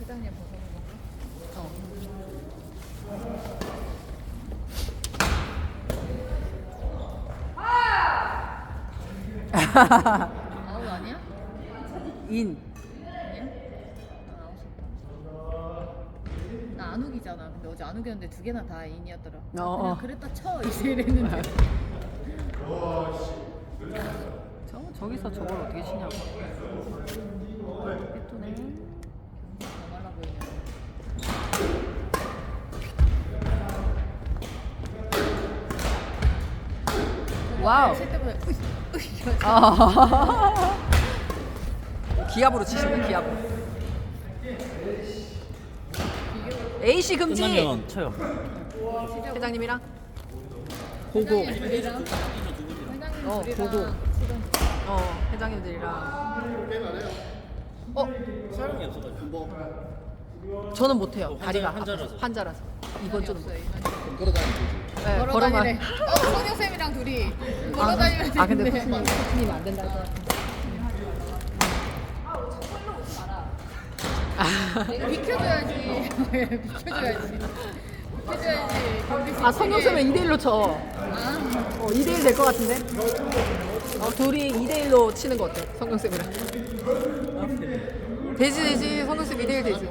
회장님 벗어는 건가? 어. 아웃 아니야? 인. 아니야? 아. 나 안욱이잖아. 근데 어제 안욱이었는데 두 개나 다 인이었더라. 어, 그냥 어. 그랬다 쳐 이제 이랬는데. 저 저기서 저걸 어떻게 치냐고. 예쁘네. 더 와우. 아. 기압으로 치시네 기압으로. AC 금지. 끝나면 쳐요. 회장님이랑 회장님 고고. 어. 치던 어 회장님들이랑. 어 사람이 없어가지고. 저는 못해요. 어, 다리가 환자- 환자라서. 환자라서. 이번 주는 못. 주. 걸어다니는 네, 걸어 걸어가. 다니래. 어, 선영 쌤이랑 둘이 걸어 다니면 아 근데 되는데. 코치님 안. 내가 비켜줘야지. 비켜줘야지. 비켜줘야지. 경기 아 성경쌤은 2대 1로 쳐. 아, 어 2대 1 될 것 같은데. 어 둘이 2대 1로 치는 거 어때? 성경쌤이랑. 되지 되지 성경쌤 2대 1 되지.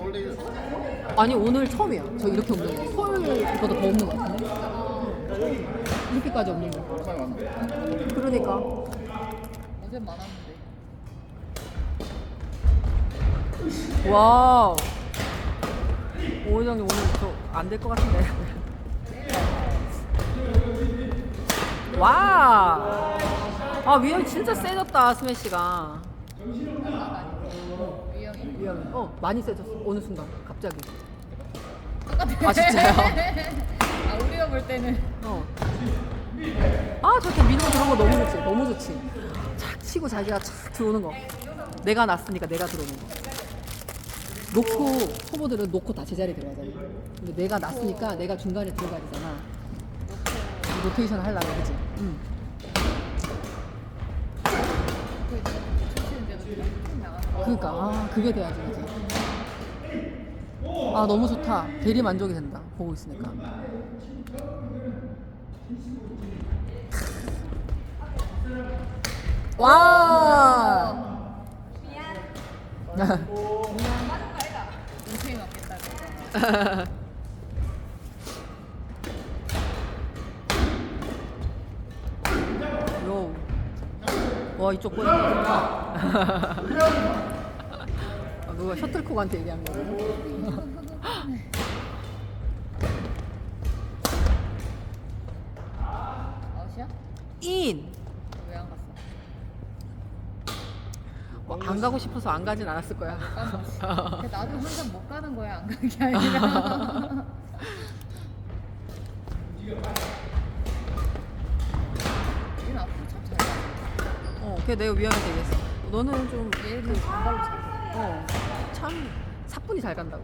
아니 오늘 처음이야. 저 이렇게 없는 거. 서울보다 더 없는 거 같은데. 이렇게까지 없는 거. 그러니까. 어제 많았는데. 와우. 오 회장님 오늘 저 안 될 것 같은데. 와. 아 위험 진짜 세졌다 스매시가. 위험해. 어 많이 세졌어 어느 순간 갑자기. 아, 진짜요? 아 우리가 볼 때는 어. 아 저렇게 거 그런 거 너무 좋지 너무 좋지. 착 치고 자기가 착 들어오는 거. 내가 났으니까 내가 들어오는 거. 놓고 초보들은 놓고 다 제자리에 들어가잖아. 근데 내가 났으니까 내가 중간에 들어가야 되잖아. 로테이션 하려면 그지? 응. 그. 그러니까 아 그게 돼야지 그지? 아 너무 좋다. 대리 만족이 된다. 보고 있으니까. 와. 인생이. 와 이쪽 아, 누가 셔틀콕한테 얘기한 거야. 아웃이야? 인. 왜 안 갔어? 뭐, 안 가고 싶어서 안 가진 않았을 거야. 근데 나도 항상 못 가는 거야 안 가는 게 아니라. 얘는 앞으로 참 잘. 가. 어, 걔 내가 위험해서 얘기했어. 너는 좀, 얘는 잘. 가. 어, 참 사뿐히 잘 간다고.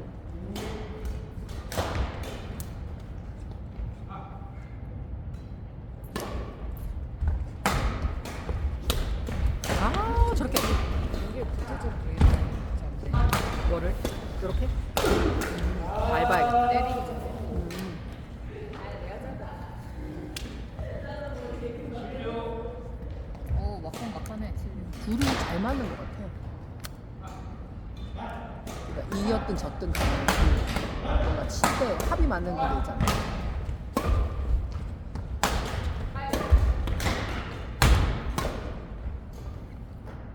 아, 저렇게 이게 붙어져 보이는 뭐를 이렇게 밟아야겠다. 때리기 전에. 오 막상 막하네 지금. 둘이 잘 맞는 것 같아. 그러니까 이였든 졌든 간에 그 뭔가 칠때 합이 맞는 게 있잖아.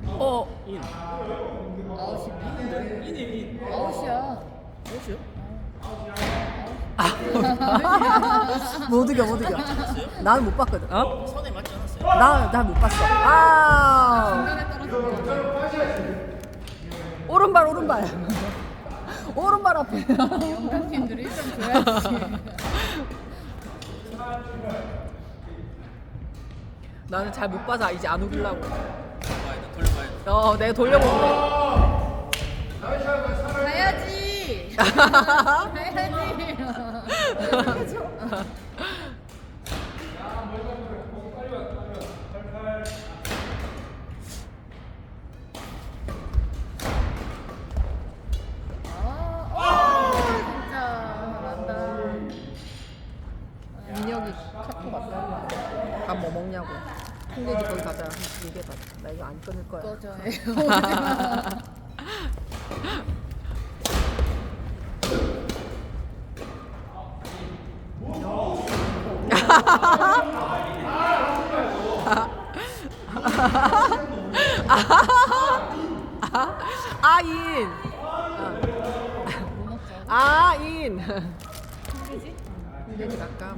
어, 인. 아웃이네. 인이 인. 아웃이야. 뭐시요? 못 이겨, 못 이겨. 나는 못 봤거든. 어? 선에 맞지 않았어요? 나, 나 못 봤어. 아, 중간에 떨어진 거. 오른발, 오른발. 오른발 앞에. 영감님들이 일단 줘야지. 나는 잘 못 봐서 이제 안 우기려고. 봐야 돼. 돌려봐야 돼. 어, 내가 돌려보는데. 가야지. 가야지. 끊을 거야. 꺼져요. 아인. 아인. 그지? 여기 아까.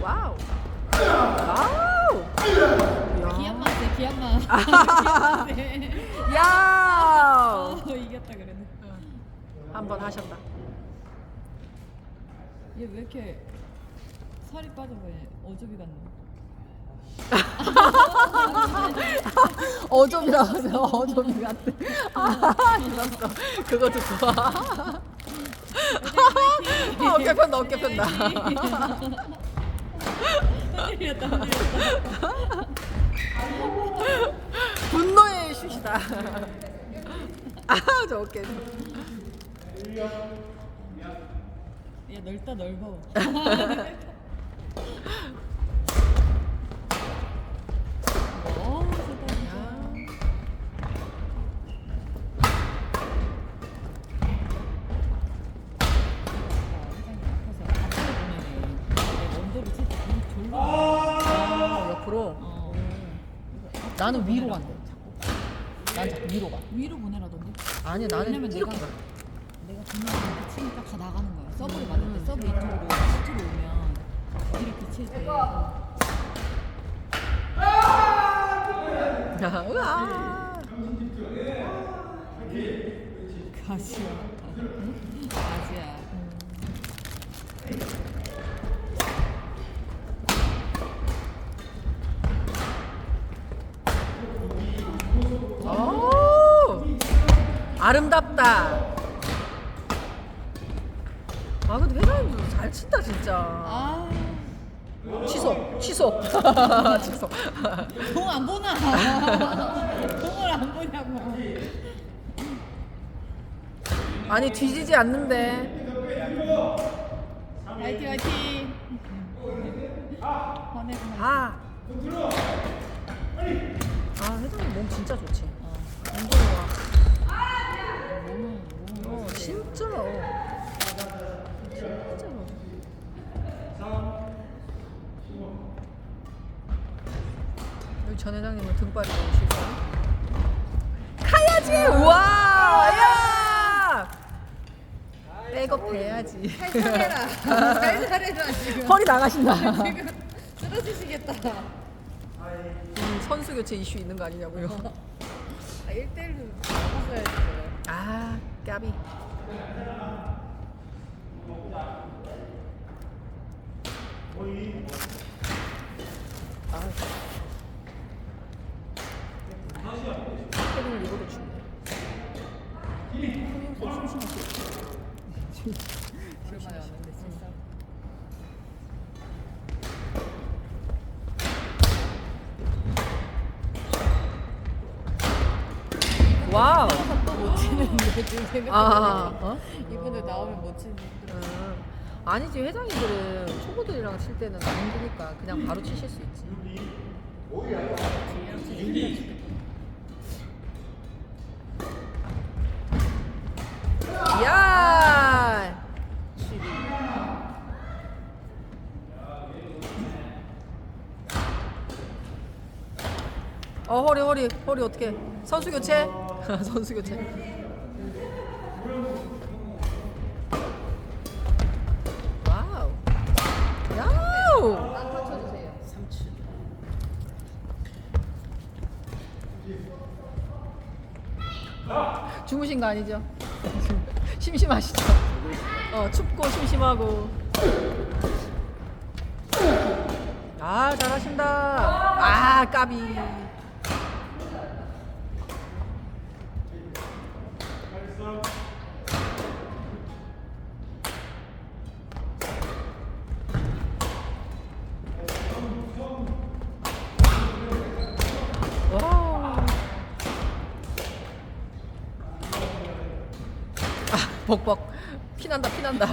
와우. 와우. 야. 어, 이겼다 그랬네. 한 번 하셨다. 얘 왜 이렇게 살이 빠져보네. 어조비 같네. 어좀이라 하세요. 어좀이 같아. 아, 좋았어. 그것도 좋아. 아, 어깨 편다, 어깨 편다. 흔들렸다, 흔들렸다. 분노의 슛이다. 아, 저 어깨. 얘 넓다, 넓어. 어, 옆으로. 나는 위로 간대. 난 자꾸 위로 가. 위로 보내라던데. 아니, 나는 왜냐면 이렇게 내가- 가. 내가 분명히 이렇게 치니까 다 나가는 거야. 서브를 맞을 때 서브 이쪽으로 시트로 오면. 우와. 가시야. 가지야. 오! 아름답다. 아 근데 회장님도 잘 친다 진짜. 아, 취소, 취소. 공 안 보나? 공을 안 보냐고. 아니 뒤지지 않는데. 화이팅 화이팅. 화내구나. 아. 아 회장님 몸 진짜 좋지. 어. 운동화. 몸은 몸은 어 진짜. 진짜 전 회장님은 등발이 너무 싫어. 가야지. 우와. 야. 백업 돼야지. 살살해라. 살살해라 지금. 허리 나가신다. 지금 쓰러지시겠다. 음, 선수 교체 이슈 있는 거 아니냐고요. 아, 1대1로 나갔어야지. 아, 까비. 패딩을 입어도 춥네. 오랜만에 왔는데 진짜. 와우. 못 치는데 지금 생각해보니까 아, 어? 이번에 나오면 못 치는데. 음. 아니지 회장님들은 초보들이랑 칠 때는 안 힘드니까 그냥 바로 치실 수 있지. 야. 어 허리 허리 허리 어떻게 선수 교체. 선수 교체. 와우. 야우. 주무신 거 아니죠? 심심하시죠? 어 춥고 심심하고. 아 잘하신다. 아 까비 벅벅. 피난다 피난다